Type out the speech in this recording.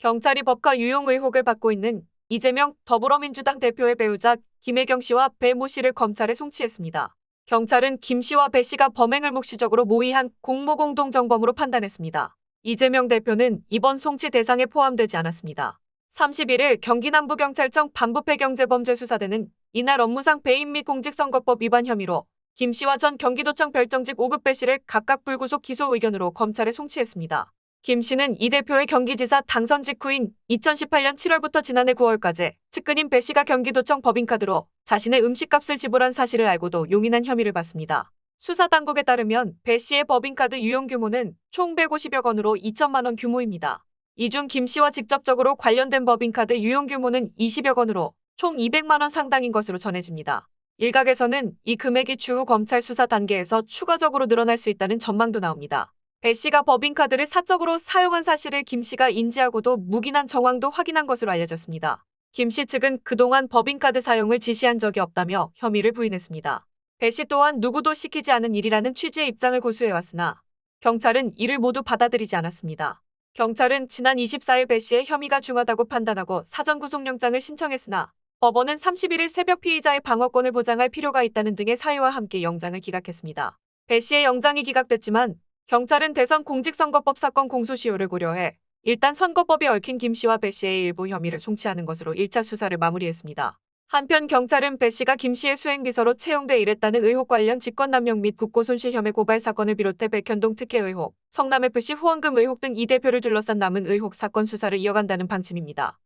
경찰이 법과 유용 의혹을 받고 있는 이재명 더불어민주당 대표의 배우자 김혜경 씨와 배 모 씨를 검찰에 송치했습니다. 경찰은 김 씨와 배 씨가 범행을 묵시적으로 모의한 공모공동정범으로 판단했습니다. 이재명 대표는 이번 송치 대상에 포함되지 않았습니다. 31일 경기 남부경찰청 반부패경제범죄수사대는 이날 업무상 배임 및 공직선거법 위반 혐의로 김 씨와 전 경기도청 별정직 5급 배 씨를 각각 불구속 기소 의견으로 검찰에 송치했습니다. 김 씨는 이 대표의 경기지사 당선 직후인 2018년 7월부터 지난해 9월까지 측근인 배 씨가 경기도청 법인카드로 자신의 음식값을 지불한 사실을 알고도 용인한 혐의를 받습니다. 수사 당국에 따르면 배 씨의 법인카드 유용 규모는 총 150여 건으로 2천만 원 규모입니다. 이 중 김 씨와 직접적으로 관련된 법인카드 유용 규모는 20여 건으로 총 200만 원 상당인 것으로 전해집니다. 일각에서는 이 금액이 추후 검찰 수사 단계에서 추가적으로 늘어날 수 있다는 전망도 나옵니다. 배 씨가 법인카드를 사적으로 사용한 사실을 김 씨가 인지하고도 묵인한 정황도 확인한 것으로 알려졌습니다. 김 씨 측은 그동안 법인카드 사용을 지시한 적이 없다며 혐의를 부인했습니다. 배 씨 또한 누구도 시키지 않은 일이라는 취지의 입장을 고수해왔으나 경찰은 이를 모두 받아들이지 않았습니다. 경찰은 지난 24일 배 씨의 혐의가 중하다고 판단하고 사전 구속영장을 신청했으나 법원은 31일 새벽 피의자의 방어권을 보장할 필요가 있다는 등의 사유와 함께 영장을 기각했습니다. 배 씨의 영장이 기각됐지만 경찰은 대선 공직선거법 사건 공소시효를 고려해 일단 선거법에 얽힌 김 씨와 배 씨의 일부 혐의를 송치하는 것으로 1차 수사를 마무리했습니다. 한편 경찰은 배 씨가 김 씨의 수행비서로 채용돼 일했다는 의혹 관련 직권남용 및 국고손실 혐의 고발 사건을 비롯해 백현동 특혜 의혹, 성남FC 후원금 의혹 등 이 대표를 둘러싼 남은 의혹 사건 수사를 이어간다는 방침입니다.